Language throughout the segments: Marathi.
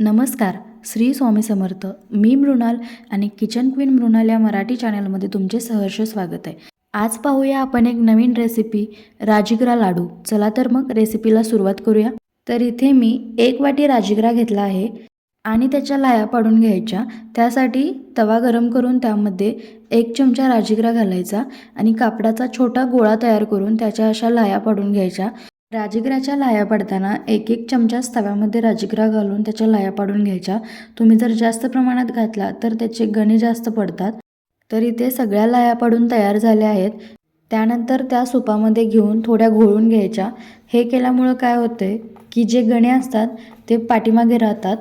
नमस्कार श्री स्वामी समर्थ. मी मृणाल आणि किचन क्वीन मृणाल या मराठी चॅनलमध्ये तुमचे सहर्ष स्वागत आहे. आज पाहूया आपण एक नवीन रेसिपी राजगिरा लाडू. चला तर मग रेसिपीला सुरुवात करूया. तर इथे मी एक वाटी राजगिरा घेतला आहे आणि त्याच्या लाया पाडून घ्यायच्या. त्यासाठी तवा गरम करून त्यामध्ये एक चमचा राजगिरा घालायचा आणि कापडाचा छोटा गोळा तयार करून त्याच्या अशा लाया पाडून घ्यायच्या. राजगिराच्या लाया पाडताना एक एक चमचाच तव्यामध्ये राजगिरा घालून त्याच्या लाया पाडून घ्यायच्या. तुम्ही जर जास्त प्रमाणात घातला तर त्याचे गणे जास्त पडतात. तर इथे सगळ्या लाया पाडून तयार झाल्या आहेत. त्यानंतर त्या सुपामध्ये घेऊन थोड्या घोळून घ्यायच्या. हे केल्यामुळं काय होते की जे गणे असतात ते पाठीमागे राहतात.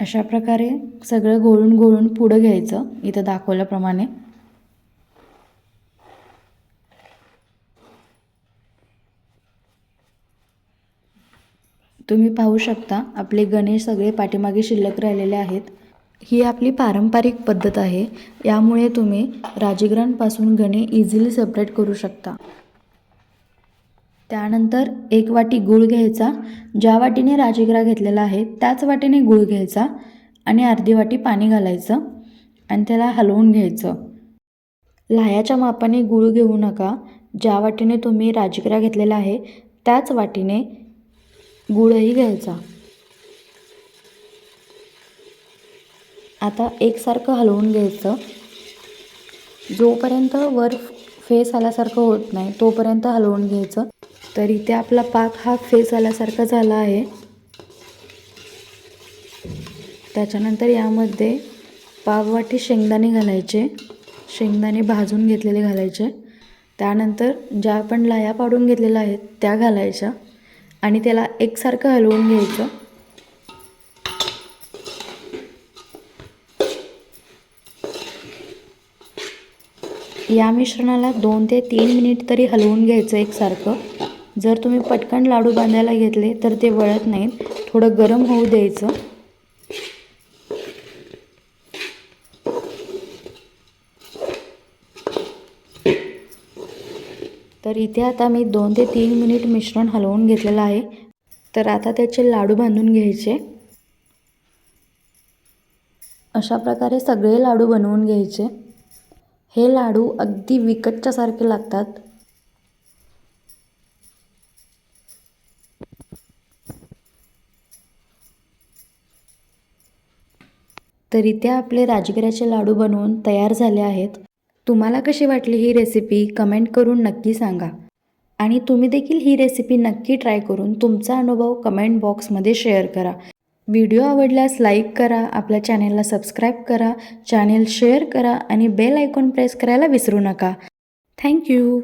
अशा प्रकारे सगळं घोळून घोळून पुढं घ्यायचं. इथं दाखवल्याप्रमाणे. तुम्ही पाहू शकता आपले गणेश सगळे पाठीमागे शिल्लक राहिलेले आहेत. ही आपली पारंपरिक पद्धत आहे. यामुळे तुम्ही राजगिरांपासून गणे इझिली सेपरेट करू शकता. त्यानंतर एक वाटी गूळ घ्यायचा. ज्या वाटीने राजगिरा घेतलेला आहे त्याच वाटीने गूळ घ्यायचा आणि अर्धी वाटी पाणी घालायचं आणि त्याला हलवून घ्यायचं. लाह्याच्या मापाने गूळ घेऊ नका. ज्या वाटीने तुम्ही राजगिरा घेतलेला आहे त्याच वाटीने गुळही घ्यायचा. आता एकसारखं हलवून घ्यायचं. जोपर्यंत वर फेस आल्यासारखं होत नाही तोपर्यंत हलवून घ्यायचं. तर इथे आपला पाक हा फेस आल्यासारखा झाला आहे. त्याच्यानंतर यामध्ये पाववाटी शेंगदाणे घालायचे. शेंगदाणे भाजून घेतलेले घालायचे. त्यानंतर ज्या आपण लाया पाडून घेतलेल्या आहेत त्या घालायच्या. आणि त्याला एकसारखं हलवून घ्यायचं. या मिश्रणाला दोन ते तीन मिनिट तरी हलवून घ्यायचं एकसारखं. जर तुम्ही पटकन लाडू बांधायला घेतले तर ते वळत नाहीत. थोडं गरम होऊ द्यायचं. तर इथे आता मी दोन ते तीन मिनिट मिश्रण हलवून घेतलेलं आहे. तर आता त्याचे लाडू बांधून घ्यायचे. अशा प्रकारे सगळे लाडू बनवून घ्यायचे. हे लाडू अगदी विकतच्यासारखे लागतात. तर इथे आपले राजगिऱ्याचे लाडू बनवून तयार झाले आहेत. तुम्हाला कशी वाटली ही रेसिपी कमेंट करून नक्की सांगा. आणि तुम्ही देखील ही रेसिपी नक्की ट्राय करून तुमचा अनुभव कमेंट बॉक्समध्ये शेअर करा. व्हिडिओ आवडल्यास लाईक करा आपल्या चॅनेलला सबस्क्राईब करा चॅनेल शेअर करा आणि बेल आयकॉन प्रेस करायला विसरू नका. थँक्यू